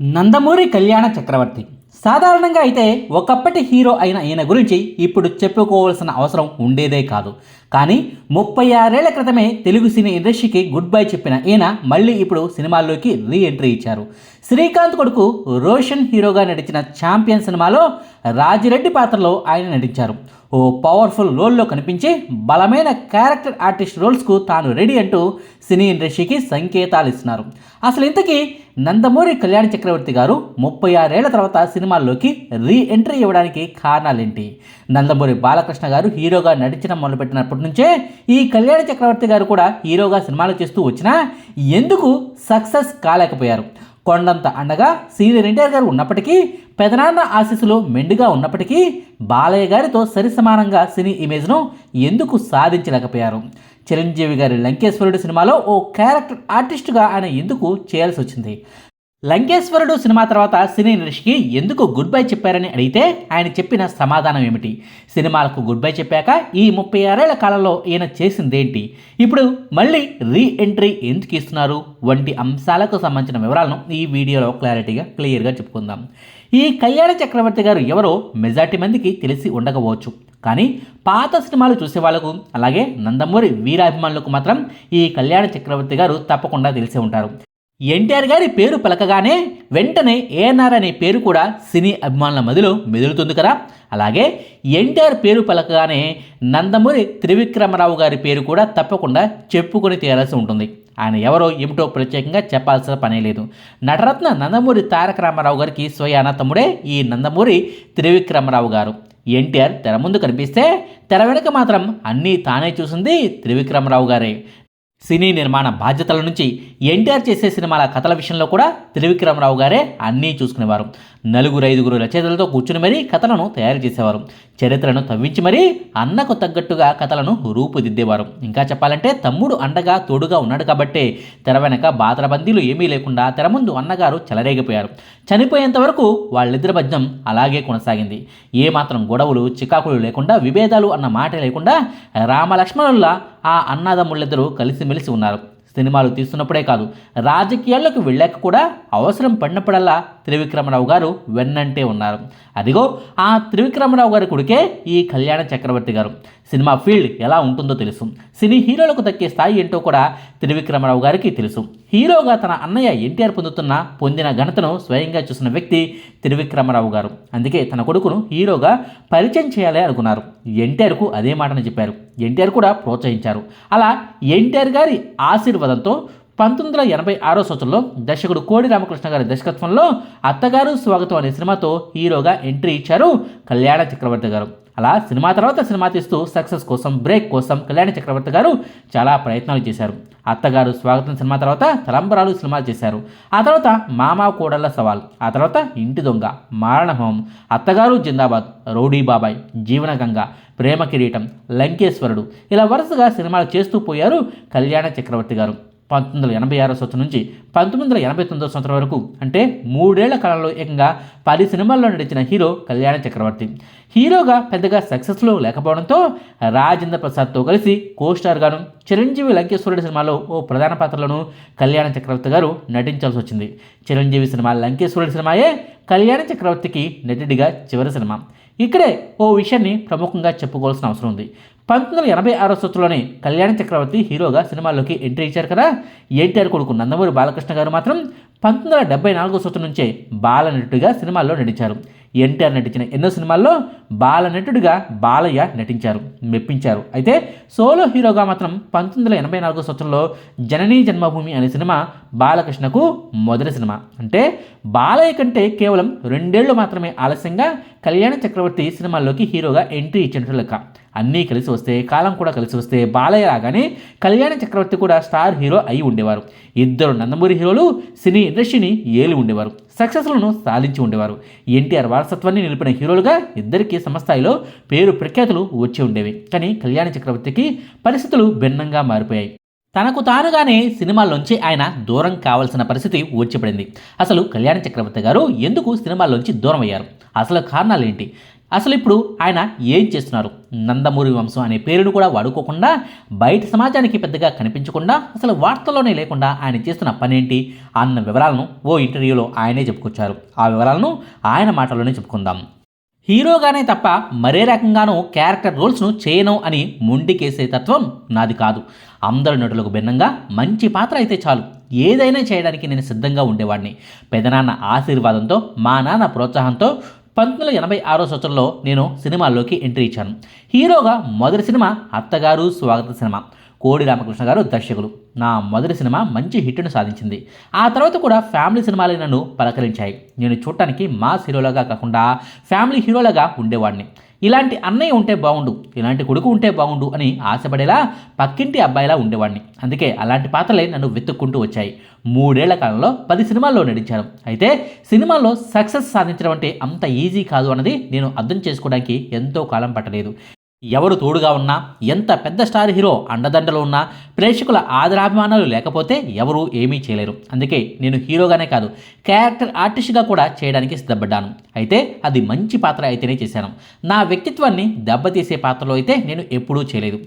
నందమూరి కళ్యాణ చక్రవర్తి. సాధారణంగా అయితే ఒకప్పటి హీరో అయిన ఈయన గురించి ఇప్పుడు చెప్పుకోవాల్సిన అవసరం ఉండేదే కాదు. కానీ ముప్పై ఆరేళ్ళ క్రితమే తెలుగు సినీ ఇండస్ట్రీకి గుడ్ బై చెప్పిన ఈయన మళ్ళీ ఇప్పుడు సినిమాల్లోకి రీ ఎంట్రీ ఇచ్చారు. శ్రీకాంత్ కొడుకు రోషన్ హీరోగా నటించిన ఛాంపియన్ సినిమాలో రాజిరెడ్డి పాత్రలో ఆయన నటించారు. ఓ పవర్ఫుల్ రోల్లో కనిపించి బలమైన క్యారెక్టర్ ఆర్టిస్ట్ రోల్స్కు తాను రెడీ అంటూ సినీ ఇండస్ట్రీకి సంకేతాలు ఇస్తున్నారు. అసలు ఇంతకీ నందమూరి కళ్యాణ్ చక్రవర్తి గారు ముప్పై ఆరేళ్ళ తర్వాత సినిమాల్లోకి రీ ఎంట్రీ ఇవ్వడానికి కారణాలేంటి? నందమూరి బాలకృష్ణ గారు హీరోగా నటించడం మొదలుపెట్టినప్పటి నుంచే ఈ కళ్యాణ చక్రవర్తి గారు కూడా హీరోగా సినిమాలు చేస్తూ వచ్చినా ఎందుకు సక్సెస్ కాలేకపోయారు? కొండంత అండగా సీనియర్ ఎన్టీఆర్ గారు ఉన్నప్పటికీ పెదనాన్న ఆశీస్సులు మెండుగా ఉన్నప్పటికీ బాలయ్య గారితో సరిసమానంగా సినీ ఇమేజ్ను ఎందుకు సాధించలేకపోయారు? చిరంజీవి గారి లంకేశ్వరుడు సినిమాలో ఓ క్యారెక్టర్ ఆర్టిస్టుగా ఆయన ఎందుకు చేయాల్సి వచ్చింది? లంకేశ్వరుడు సినిమా తర్వాత సినీ నరేష్కి ఎందుకు గుడ్ బై చెప్పారని అడిగితే ఆయన చెప్పిన సమాధానం ఏమిటి? సినిమాలకు గుడ్ బై చెప్పాక ఈ ముప్పై ఆరేళ్ళ కాలంలో ఈయన చేసిందేంటి? ఇప్పుడు మళ్ళీ రీ ఎంట్రీ ఎందుకు ఇస్తున్నారు? వంటి అంశాలకు సంబంధించిన వివరాలను ఈ వీడియోలో క్లారిటీగా క్లియర్గా చెప్పుకుందాం. ఈ కళ్యాణ చక్రవర్తి గారు ఎవరో మెజార్టీ మందికి తెలిసి ఉండకపోవచ్చు. కానీ పాత సినిమాలు చూసే వాళ్ళకు అలాగే నందమూరి వీరాభిమానులకు మాత్రం ఈ కళ్యాణ చక్రవర్తి గారు తప్పకుండా తెలిసే ఉంటారు. ఎన్టీఆర్ గారి పేరు పలకగానే వెంటనే ఏఎన్ఆర్ అనే పేరు కూడా సినీ అభిమానుల మదిలో మెదులుతుంది కదా. అలాగే ఎన్టీఆర్ పేరు పలకగానే నందమూరి త్రివిక్రమరావు గారి పేరు కూడా తప్పకుండా చెప్పుకొని తీరాల్సి ఉంటుంది. ఆయన ఎవరో ఏమిటో ప్రత్యేకంగా చెప్పాల్సిన పనే లేదు. నటరత్న నందమూరి తారక రామారావు గారికి స్వయాన తమ్ముడే ఈ నందమూరి త్రివిక్రమరావు గారు. ఎన్టీఆర్ తెర ముందు కనిపిస్తే తెర వెనుక మాత్రం అన్నీ తానే చూసింది త్రివిక్రమరావు గారే. సినీ నిర్మాణ బాధ్యతల నుంచి ఎన్టీఆర్ చేసే సినిమాల కథల విషయంలో కూడా త్రివిక్రమరావు గారే అన్నీ చూసుకునేవారు. నలుగురు ఐదుగురు రచయితలతో కూర్చుని మరీ కథలను తయారు చేసేవారు. చరిత్రను తవ్వించి మరీ అన్నకు తగ్గట్టుగా కథలను రూపుదిద్దేవారు. ఇంకా చెప్పాలంటే తమ్ముడు అండగా తోడుగా ఉన్నాడు కాబట్టే తెర వెనక బాతరబందీలు ఏమీ లేకుండా తెర ముందు అన్నగారు చెలరేగిపోయారు. చనిపోయేంత వరకు వాళ్ళిద్దరి మధ్యం అలాగే కొనసాగింది. ఏమాత్రం గొడవలు చికాకులు లేకుండా విభేదాలు అన్న మాట లేకుండా రామలక్ష్మణుల్లా ఆ అన్నదమ్ముళ్ళిద్దరూ కలిసిమెలిసి ఉన్నారు. సినిమాలు తీస్తున్నప్పుడే కాదు రాజకీయాల్లోకి వెళ్ళాక కూడా అవసరం పడినప్పుడల్లా త్రివిక్రమరావు గారు వెన్నంటే ఉన్నారు. అదిగో ఆ త్రివిక్రమరావు గారి కొడుకే ఈ కళ్యాణ చక్రవర్తి గారు. సినిమా ఫీల్డ్ ఎలా ఉంటుందో తెలుసు. సినీ హీరోలకు దక్కే స్థాయి ఏంటో కూడా త్రివిక్రమరావు గారికి తెలుసు. హీరోగా తన అన్నయ్య ఎన్టీఆర్ పొందుతున్న పొందిన ఘనతను స్వయంగా చూసిన వ్యక్తి త్రివిక్రమరావు గారు. అందుకే తన కొడుకును హీరోగా పరిచయం చేయాలి అనుకున్నారు. ఎన్టీఆర్కు అదే మాటను చెప్పారు. ఎన్టీఆర్ కూడా ప్రోత్సహించారు. అలా ఎన్టీఆర్ గారి ఆశీర్వాదంతో పంతొమ్మిది వందల ఎనభై ఆరో సంవత్సరంలో దర్శకుడు కోడి రామకృష్ణ గారి దర్శకత్వంలో అత్తగారు స్వాగతం అనే సినిమాతో హీరోగా ఎంట్రీ ఇచ్చారు కళ్యాణ చక్రవర్తి గారు. అలా సినిమా తర్వాత సినిమా తీస్తూ సక్సెస్ కోసం బ్రేక్ కోసం కళ్యాణ చక్రవర్తి గారు చాలా ప్రయత్నాలు చేశారు. అత్తగారు స్వాగతం సినిమా తర్వాత తలంబరాలు సినిమాలు చేశారు. ఆ తర్వాత మామా కోడళ్ళ సవాల్ ఆ తర్వాత ఇంటి దొంగ మారణహోమం అత్తగారు జిందాబాద్ రౌడీ బాబాయ్ జీవనగంగ ప్రేమ కిరీటం లంకేశ్వరుడు ఇలా వరుసగా సినిమాలు చేస్తూ పోయారు కళ్యాణ చక్రవర్తి గారు. పంతొమ్మిది వందల ఎనభై ఆరో సంవత్సరం నుంచి పంతొమ్మిది వందల ఎనభై తొమ్మిదో సంవత్సరం వరకు అంటే మూడేళ్ళ కాలంలో ఏకంగా పది సినిమాల్లో నడిచిన హీరో కళ్యాణ చక్రవర్తి. హీరోగా పెద్దగా సక్సెస్లో లేకపోవడంతో రాజేంద్ర ప్రసాద్తో కలిసి కోస్టార్గాను చిరంజీవి లంకేశ్వరుడి సినిమాలో ఓ ప్రధాన పాత్రలను కళ్యాణ చక్రవర్తి గారు నటించాల్సి వచ్చింది. చిరంజీవి సినిమా లంకేశ్వరుడి సినిమాయే కళ్యాణ చక్రవర్తికి నటుడిగా చివరి సినిమా. ఇక్కడే ఓ విషయాన్ని ప్రముఖంగా చెప్పుకోవాల్సిన అవసరం ఉంది. పంతొమ్మిది వందల ఎనభై ఆరో సంవత్సరంలోనే కళ్యాణ చక్రవర్తి హీరోగా సినిమాల్లోకి ఎంట్రీ ఇచ్చారు కదా. ఎన్టీఆర్ కొడుకు నందమూరి బాలకృష్ణ గారు మాత్రం పంతొమ్మిది వందల డెబ్బై నాలుగో సంవత్సరం నుంచే బాలనటుడిగా సినిమాల్లో నటించారు. ఎన్టీఆర్ నటించిన ఎన్నో సినిమాల్లో బాలనటుడిగా బాలయ్య నటించారు మెప్పించారు. అయితే సోలో హీరోగా మాత్రం పంతొమ్మిది వందల ఎనభై నాలుగో సంవత్సరంలో జననీ జన్మభూమి అనే సినిమా బాలకృష్ణకు మొదటి సినిమా. అంటే బాలయ్య కంటే కేవలం రెండేళ్ళు మాత్రమే ఆలస్యంగా కళ్యాణ చక్రవర్తి సినిమాల్లోకి హీరోగా ఎంట్రీ ఇచ్చినట్లు లెక్క. అన్నీ కలిసి వస్తే కాలం కూడా కలిసి వస్తే బాలయ్య రాగానే కళ్యాణ చక్రవర్తి కూడా స్టార్ హీరో అయి ఉండేవారు. ఇద్దరు నందమూరి హీరోలు సినీ ఇండస్ట్రీని ఏలి ఉండేవారు. సక్సెస్లను సాధించి ఉండేవారు. ఎన్టీఆర్ వారసత్వాన్ని నిలిపిన హీరోలుగా ఇద్దరికీ సమస్థాయిలో పేరు ప్రఖ్యాతులు వచ్చి ఉండేవి. కానీ కళ్యాణ చక్రవర్తికి పరిస్థితులు భిన్నంగా మారిపోయాయి. తనకు తానుగానే సినిమాల్లోంచి ఆయన దూరం కావాల్సిన పరిస్థితి వచ్చిపడింది అసలు కళ్యాణ చక్రవర్తి గారు ఎందుకు సినిమాల్లోంచి దూరం అయ్యారు? అసలు కారణాలు ఏంటి అసలు ఇప్పుడు ఆయన ఏం చేస్తున్నారు? నందమూరి వంశం అనే పేరును కూడా వాడుకోకుండా బయట సమాజానికి పెద్దగా కనిపించకుండా అసలు వార్తల్లోనే లేకుండా ఆయన చేస్తున్న పనేంటి? అన్న వివరాలను ఓ ఇంటర్వ్యూలో ఆయనే చెప్పుకొచ్చారు. ఆ వివరాలను ఆయన మాటల్లోనే చెప్పుకుందాం. హీరోగానే తప్ప మరే రకంగానూ క్యారెక్టర్ రోల్స్ను చేయను అని ముండికేసే తత్వం నాది కాదు. అందరు నటులకు భిన్నంగా మంచి పాత్ర అయితే చాలు. ఏదైనా చేయడానికి నేను సిద్ధంగా ఉండేవాడిని. పెదనాన్న ఆశీర్వాదంతో మా నాన్న ప్రోత్సాహంతో పంతొమ్మిది వందల ఎనభై ఆరో సంవత్సరంలో నేను సినిమాల్లోకి ఎంట్రీ ఇచ్చాను. హీరోగా మొదటి సినిమా అత్తగారు స్వాగత సినిమా. కోడి రామకృష్ణ గారు దర్శకులు. నా మొదటి సినిమా మంచి హిట్ను సాధించింది. ఆ తర్వాత కూడా ఫ్యామిలీ సినిమాలే నన్ను పలకరించాయి. నేను చూడటానికి మాస్ హీరోలాగా కాకుండా ఫ్యామిలీ హీరోలాగా ఉండేవాడిని. ఇలాంటి అన్నయ్య ఉంటే బాగుండు ఇలాంటి కొడుకు ఉంటే బాగుండు అని ఆశపడేలా పక్కింటి అబ్బాయిలా ఉండేవాడిని అందుకే అలాంటి పాత్రలే నన్ను వెతుక్కుంటూ వచ్చాయి. మూడేళ్ళ కాలంలో పది సినిమాల్లో నటించాను. అయితే సినిమాల్లో సక్సెస్ సాధించడం అంటే అంత ఈజీ కాదు అన్నది నేను అర్థం చేసుకోవడానికి ఎంతో కాలం పట్టలేదు. ఎవరు తోడుగా ఉన్నా ఎంత పెద్ద స్టార్ హీరో అండదండలు ఉన్నా ప్రేక్షకుల ఆదరాభిమానాలు లేకపోతే ఎవరూ ఏమీ చేయలేరు. అందుకే నేను హీరోగానే కాదు క్యారెక్టర్ ఆర్టిస్ట్గా కూడా చేయడానికి సిద్ధపడ్డాను. అయితే అది మంచి పాత్ర అయితేనే చేశాను. నా వ్యక్తిత్వాన్ని దెబ్బతీసే పాత్రలో అయితే నేను ఎప్పుడూ చేయలేదు.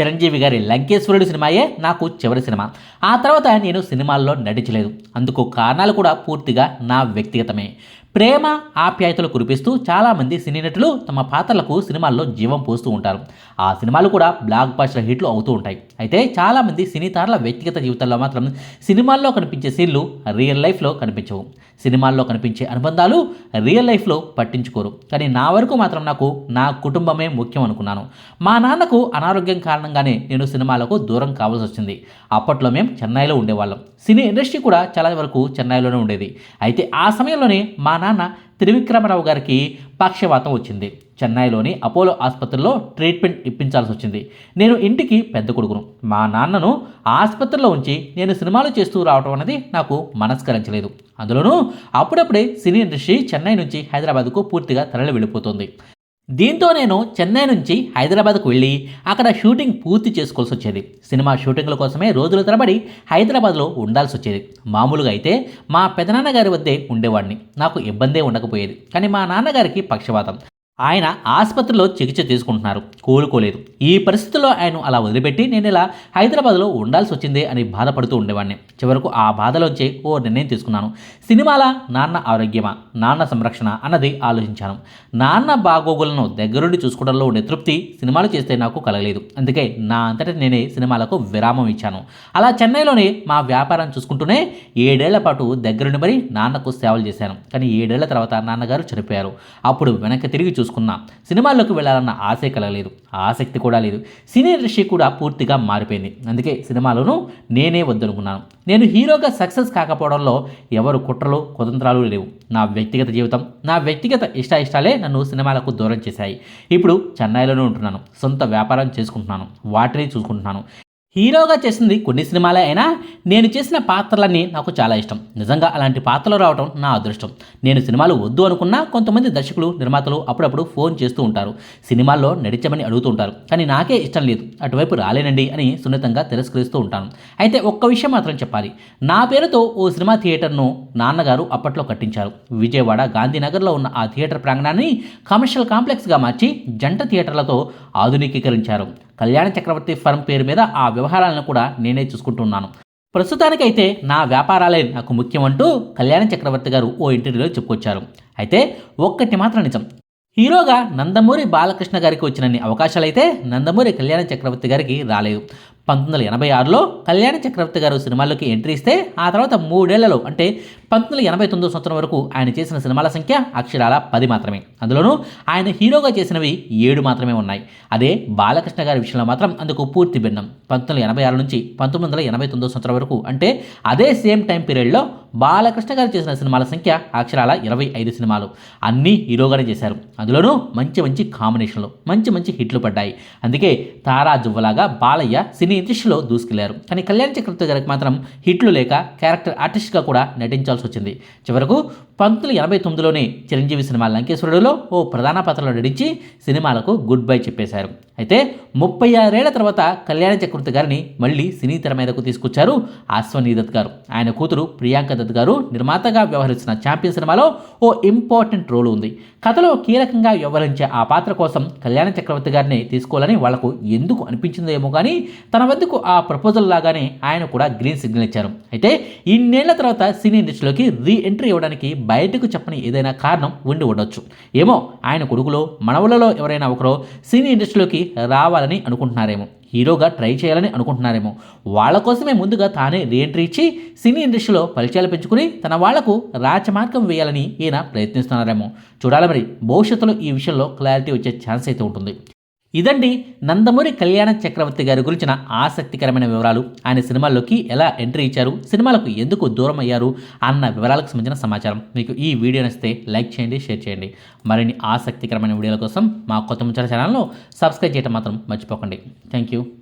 చిరంజీవి గారి లంకేశ్వరుడు సినిమాయే నాకు చివరి సినిమా. ఆ తర్వాత నేను సినిమాల్లో నటించలేదు. అందుకు కారణాలు కూడా పూర్తిగా నా వ్యక్తిగతమే. ప్రేమ ఆప్యాయతలు కురిపిస్తూ చాలామంది సినీ నటులు తమ పాత్రలకు సినిమాల్లో జీవం పోస్తూ ఉంటారు. ఆ సినిమాలు కూడా బ్లాక్ బాస్టర్ హిట్లు అవుతూ ఉంటాయి. అయితే చాలామంది సినీ తారల వ్యక్తిగత జీవితాల్లో మాత్రం సినిమాల్లో కనిపించే సీన్లు రియల్ లైఫ్లో కనిపించవు. సినిమాల్లో కనిపించే అనుబంధాలు రియల్ లైఫ్లో పట్టించుకోరు. కానీ నా వరకు మాత్రం నాకు నా కుటుంబమే ముఖ్యం అనుకున్నాను. మా నాన్నకు అనారోగ్యం కారణంగానే నేను సినిమాలకు దూరం కావాల్సి వచ్చింది. అప్పట్లో మేము చెన్నైలో ఉండేవాళ్ళం. సినీ ఇండస్ట్రీ కూడా చాలా వరకు చెన్నైలోనే ఉండేది. అయితే ఆ సమయంలోనే మా నాన్న త్రివిక్రమరావు గారికి పక్షవాతం వచ్చింది. చెన్నైలోని అపోలో ఆసుపత్రిలో ట్రీట్మెంట్ ఇప్పించాల్సి వచ్చింది. నేను ఇంటికి పెద్ద కొడుకును. మా నాన్నను ఆసుపత్రిలో ఉంచి నేను సినిమాలు చేస్తూ రావడం అనేది నాకు మనస్కరించలేదు. అందులోనూ అప్పుడప్పుడే సినీ ఇండస్ట్రీ చెన్నై నుంచి హైదరాబాద్కు పూర్తిగా తరలి వెళ్ళిపోతుంది. దీంతో నేను చెన్నై నుంచి హైదరాబాద్కు వెళ్ళి అక్కడ షూటింగ్ పూర్తి చేసుకోవాల్సి వచ్చేది. సినిమా షూటింగ్ల కోసమే రోజుల తరబడి హైదరాబాద్లో ఉండాల్సి వచ్చేది. మామూలుగా అయితే మా పెదనాన్నగారి వద్దే ఉండేవాడిని. నాకు ఇబ్బందే ఉండకపోయేది. కానీ మా నాన్నగారికి పక్షవాతం ఆయన ఆసుపత్రిలో చికిత్స తీసుకుంటున్నారు. కోలుకోలేదు. ఈ పరిస్థితుల్లో ఆయన అలా వదిలిపెట్టి నేను ఇలా హైదరాబాద్లో ఉండాల్సి వచ్చిందే అని బాధపడుతూ ఉండేవాడిని. చివరకు ఆ బాధలోంచి ఓ నిర్ణయం తీసుకున్నాను. సినిమాల నాన్న ఆరోగ్యమా? నాన్న సంరక్షణ అన్నది ఆలోచించాను. నాన్న బాగోగులను దగ్గరుండి చూసుకోవడంలో ఉండే తృప్తి సినిమాలు చేస్తే నాకు కలగలేదు. అందుకే నా అంతటి నేనే సినిమాలకు విరామం ఇచ్చాను. అలా చెన్నైలోనే మా వ్యాపారం చూసుకుంటూనే ఏడేళ్ళ పాటు దగ్గరుండి మరి నాన్నకు సేవలు చేశాను. కానీ ఏడేళ్ళ తర్వాత నాన్నగారు చనిపోయారు. అప్పుడు వెనక్కి తిరిగి చూసుకున్నా. సినిమాల్లోకి వెళ్ళాలన్న ఆశే కలగలేదు. ఆసక్తి కూడా లేదు. సినీ ఇండస్ట్రీ కూడా పూర్తిగా మారిపోయింది. అందుకే సినిమాలను నేనే వద్దనుకున్నాను. నేను హీరోగా సక్సెస్ కాకపోవడంలో ఎవరు కుట్రలు కుతంత్రాలు లేవు. నా వ్యక్తిగత జీవితం నా వ్యక్తిగత ఇష్ట ఇష్టాలే నన్ను సినిమాలకు దూరం చేశాయి. ఇప్పుడు చెన్నైలోనే ఉంటున్నాను. సొంత వ్యాపారం చేసుకుంటున్నాను. వాటిని చూసుకుంటున్నాను. హీరోగా చేసింది కొన్ని సినిమాలే అయినా నేను చేసిన పాత్రలన్నీ నాకు చాలా ఇష్టం. నిజంగా అలాంటి పాత్రలు రావడం నా అదృష్టం. నేను సినిమాలు వద్దు అనుకున్నా కొంతమంది దర్శకులు నిర్మాతలు అప్పుడప్పుడు ఫోన్ చేస్తూ ఉంటారు. సినిమాల్లో నడిచమని అడుగుతూ ఉంటారు. కానీ నాకే ఇష్టం లేదు. అటువైపు రాలేనండి అని సున్నితంగా తిరస్కరిస్తూ ఉంటాను. అయితే ఒక్క విషయం మాత్రం చెప్పాలి. నా పేరుతో ఓ సినిమా థియేటర్ను నాన్నగారు అప్పట్లో కట్టించారు. విజయవాడ గాంధీనగర్లో ఉన్న ఆ థియేటర్ ప్రాంగణాన్ని కమర్షియల్ కాంప్లెక్స్గా మార్చి జంట థియేటర్లతో ఆధునికీకరించారు. కళ్యాణ చక్రవర్తి ఫర్మ్ పేరు మీద ఆ వ్యవహారాలను కూడా నేనే చూసుకుంటున్నాను. ప్రస్తుతానికైతే నా వ్యాపారాలే నాకు ముఖ్యం అంటూ కళ్యాణ చక్రవర్తి గారు ఓ ఇంటర్వ్యూలో చెప్పుకొచ్చారు. అయితే ఒక్కటి మాత్రం నిజం. హీరోగా నందమూరి బాలకృష్ణ గారికి వచ్చినన్ని అవకాశాలైతే నందమూరి కళ్యాణ చక్రవర్తి గారికి రాలేదు. పంతొమ్మిది వందల ఎనభై ఆరులో కళ్యాణ చక్రవర్తి గారు సినిమాల్లోకి ఎంట్రీ ఇస్తే ఆ తర్వాత మూడేళ్ళలో అంటే పంతొమ్మిది వందల ఎనభై తొమ్మిదో సంవత్సరం వరకు ఆయన చేసిన సినిమాల సంఖ్య అక్షరాల పది మాత్రమే. అందులోనూ ఆయన హీరోగా చేసినవి ఏడు మాత్రమే ఉన్నాయి. అదే బాలకృష్ణ గారి విషయంలో మాత్రం అందుకు పూర్తి భిన్నం. పంతొమ్మిది ఎనభై ఆరు నుంచి పంతొమ్మిది వందల ఎనభై తొమ్మిదో సంవత్సరం వరకు అంటే అదే సేమ్ టైం పీరియడ్లో బాలకృష్ణ గారు చేసిన సినిమాల సంఖ్య అక్షరాల ఇరవై ఐదు సినిమాలు. అన్నీ హీరోగానే చేశారు. అందులోనూ మంచి మంచి కాంబినేషన్లు మంచి మంచి హిట్లు పడ్డాయి. అందుకే తారా జువ్వలాగా బాలయ్య సినీ ఇండస్ట్రీలో దూసుకెళ్ళారు. కానీ కళ్యాణ్ చక్రవర్తి గారికి మాత్రం హిట్లు లేక క్యారెక్టర్ ఆర్టిస్ట్గా కూడా నటించాల్సి చేయాల్సి వచ్చింది. చివరకు పంతొమ్మిది ఎనభై తొమ్మిదిలోనే చిరంజీవి సినిమా లంకేశ్వరుడులో ఓ ప్రధాన పాత్రలో నటించి సినిమాలకు గుడ్ బై చెప్పేశారు. అయితే ముప్పై ఆరేళ్ళ తర్వాత కళ్యాణ చక్రవర్తి గారిని మళ్ళీ సినీ తెర మీదకు తీసుకొచ్చారు అశ్వనీ దత్ గారు. ఆయన కూతురు ప్రియాంక దత్ గారు నిర్మాతగా వ్యవహరిస్తున్న ఛాంపియన్ సినిమాలో ఓ ఇంపార్టెంట్ రోల్ ఉంది. కథలో కీలకంగా వ్యవహరించే ఆ పాత్ర కోసం కళ్యాణ చక్రవర్తి గారిని తీసుకోవాలని వాళ్ళకు ఎందుకు అనిపించిందో ఏమో కానీ తన వద్దకు ఆ ప్రపోజల్ లాగానే ఆయన కూడా గ్రీన్ సిగ్నల్ ఇచ్చారు. అయితే ఇన్నేళ్ళ తర్వాత సినీ ఇండస్ట్రీలోకి రీ ఎంట్రీ ఇవ్వడానికి బయటకు చెప్పని ఏదైనా కారణం ఉండి ఉండొచ్చు. ఏమో ఆయన కొడుకులో మనవలలో ఎవరైనా ఒకరో సినీ ఇండస్ట్రీలోకి రావాలని అనుకుంటున్నారేమో. హీరోగా ట్రై చేయాలని అనుకుంటున్నారేమో. వాళ్ళ కోసమే ముందుగా తానే రీఎంట్రీ ఇచ్చి సినీ ఇండస్ట్రీలో పరిచయాలు పెంచుకుని తన వాళ్ళకు రాచమార్గం వేయాలని ఈయన ప్రయత్నిస్తున్నారేమో. చూడాలి మరి భవిష్యత్తులో ఈ విషయంలో క్లారిటీ వచ్చే ఛాన్స్ అయితే ఉంటుంది. ఇదండి నందమూరి కళ్యాణ చక్రవర్తి గారి గురించిన ఆసక్తికరమైన వివరాలు. ఆయన సినిమాల్లోకి ఎలా ఎంట్రీ ఇచ్చారు? సినిమాలకు ఎందుకు దూరం అయ్యారు అన్న వివరాలకు సంబంధించిన సమాచారం. మీకు ఈ వీడియో నచ్చితే లైక్ చేయండి షేర్ చేయండి. మరిన్ని ఆసక్తికరమైన వీడియోల కోసం మా కొత్త ముచ్చట ఛానల్ను సబ్స్క్రైబ్ చేయడం మాత్రం మర్చిపోకండి. Thank you.